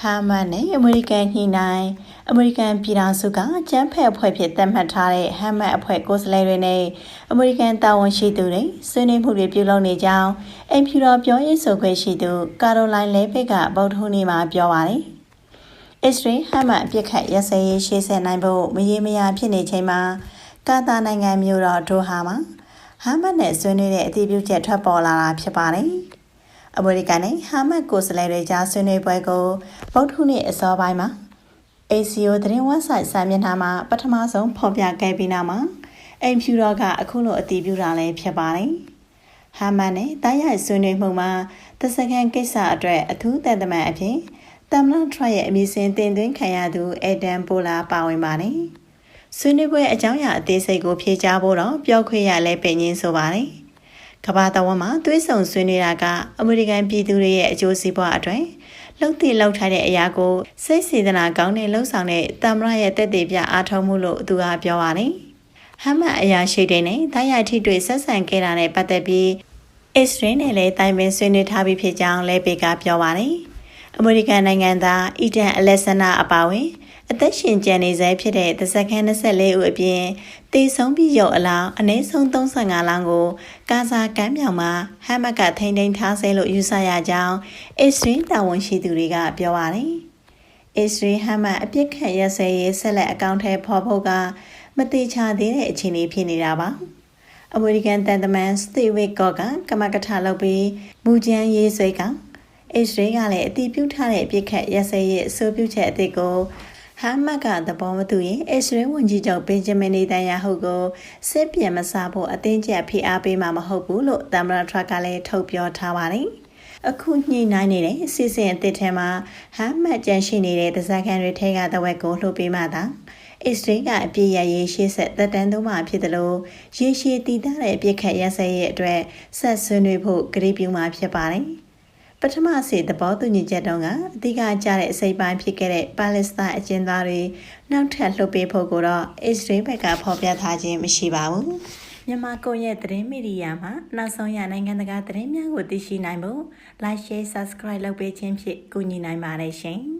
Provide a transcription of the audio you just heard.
ဟာမတ်နဲ့အမေရိကန်ညှိနှိုင်းအမေရိကန်ပြည်ထောင်စုကကျန်းဖက်အဖွဲ့ဖြစ်သတ်မှတ်ထားတဲ့ဟမ်မတ်အဖွဲ့ကိုယ်စားလှယ်တွေနဲ့အမေရိကန်တာဝန်ရှိသူတွေဆွေးနွေးမှုတွေပြုလုပ်နေကြောင်းအင်ဖြူတော်ပြောရေးဆိုခွင့်ရှိသူကာရိုလိုင်းလဲဘစ်ကဗုဒ္ဓဟူးနေ့မှာပြောပါတယ်။အစ္စရေးဟမ်မတ်အပြစ်ခတ်ရစရေးရှေ့ဆက်နိုင်ဖို့မရေမရာဖြစ်နေချိန်မှာကာတာနိုင်ငံမျိုးတော်ဒိုဟာမှာဟမ်မတ်နဲ့ဆွေးနွေးတဲ့အတည်ပြုချက်ထွက်ပေါ်လာတာဖြစ်ပါတယ်။ အမေရိကန်နဲ့ဟာမတ်ကိုယ်စားလှယ်တွေကြားဆွေးနွေးပွဲကိုဗုဒ္ဓဟူးနေ့အစောပိုင်းမှာ ACO သတင်းဝက်ဆိုက်စာမျက်နှာမှာပထမဆုံးဖော်ပြခဲ့ပြီးနောက်မှာအိမ်ဖြူတော်ကအခုလိုအတည်ပြုတာလည်းဖြစ်ပါတယ်။ဟာမတ်နဲ့တိုက်ရိုက်ဆွေးနွေးမှုမှာသစကန်ကိစ္စအတွက်အထူးတန်တမန်အဖြစ်တမ်လန်ထရရဲ့အမည်စင်တင်သွင်းခံရသူအဒန်ပိုလာပါဝင်ပါတယ်။ဆွေးနွေးပွဲအကြောင်းအရာအသေးစိတ်ကိုဖြေကြားဖို့တော့ပြောခွင့်ရလဲပင်ရင်းဆိုပါတယ်။ ကမ္ဘာတဝန်းမှာသွေးဆောင်ဆွေးနွေးတာကအမေရိကန်ပြည်သူတွေရဲ့အကျိုးစီးပွားအတွက်လှုပ်တည်လှုပ်ထားတဲ့အရာကိုစိတ်စေတနာကောင်းတဲ့လှုပ်ဆောင်တဲ့တမ္မရရဲ့တက်တည်ပြအားထုတ်မှုလို့သူကပြောပါတယ်။ဟမ်မတ်အရာရှိတွေနဲ့တိုက်ရိုက်ထိတွေ့ဆက်ဆံခဲ့တာနဲ့ပတ်သက်ပြီးအစ္စရေးနဲ့လည်းတိုင်ပင်ဆွေးနွေးထားပြီးဖြစ်ကြောင်းလဲပေကပြောပါတယ်။အမေရိကန်နိုင်ငံသားအီတန်အလက်ဆန္နာအပါဝင် အသက်ရှင်ကျန်နေဆဲဖြစ်တဲ့သစခန်း24ဦးအပြင်တေဆုံးပြီးရုပ်အလောင်းအနည်းဆုံး35လောင်းကို ကာဇာကမ်းမြောင်မှာဟမ်မတ်ကထိန်းသိမ်းထားဆဲလို့ယူဆရကြောင်းအစ္စရေးတာဝန်ရှိသူတွေကပြောပါတယ်။အစ္စရေးဟမ်မတ်အပြစ်ခတ်ရစဲရေးဆက်လက်အကောင့်ထဲဖော်ဖို့ကမတိချသေးတဲ့အခြေအနေဖြစ်နေတာပါ။အမေရိကန်တန်တမန်စတီဝစ်ကော့ကကမကထလုပ်ပြီးမူကျန်းရေးဆွဲကအစ္စရေးကလည်းအတိပြုထားတဲ့အပြစ်ခတ်ရစဲရေးအဆိုပြုချက်အသစ်ကို ဟမ်မတ်ကသဘောမတူရင်အစ္စရေးဝန်ကြီးချုပ်ဘင်ဂျမင်နေတန်ယာဟုကိုစစ်ပြန်မစားဖို့အသင်းကျပ်ဖိအားပေးမှာမဟုတ်ဘူးလို့သမ္မတထရက်ကလည်းထုတ်ပြောထားပါတယ်။အခုညှိနှိုင်းနေတဲ့စီစဉ်အသစ်ထဲမှာဟမ်မတ်ကြန့်ရှိနေတဲ့ဒဇာကန်တွေထဲကတဝက်ကိုလှုပ်ပေးမှသာအစ္စရေးကအပြည့်ရရေးရှေ့ဆက်သက်တမ်းသုံးမှဖြစ်တယ်လို့ရေရှည်တည်တဲ့ပြစ်ခတ်ရစဲရဲ့အတွက်ဆက်ဆွေးနွေးဖို့ကြိပြုမှာဖြစ်ပါတယ်။ ပထမစီသဘောတူညီချက်တုန်းကအဓိကကျတဲ့အစိပ်ပိုင်းဖြစ်ခဲ့တဲ့ပါလက်စတိုင်းအကျဉ်းသားတွေနောက်ထပ်လှုပ်ပေးဖို့ကိုတော့အစ္စရေးဘက်ကဖော်ပြထားခြင်းမရှိပါဘူးမြန်မာကွန်ရက်သတင်းမီဒီယာမှာနောက်ဆုံးရနိုင်ငံတကာသတင်းများကိုသိရှိနိုင်ဖို့ like share subscribe လုပ်ပေးခြင်းဖြင့်ကူညီနိုင်ပါတယ်ရှင်။